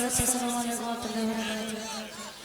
রয়েছে আসসালামু আলাইকুম ওয়া রাহমাতুল্লাহি ওয়া বারাকাতুহু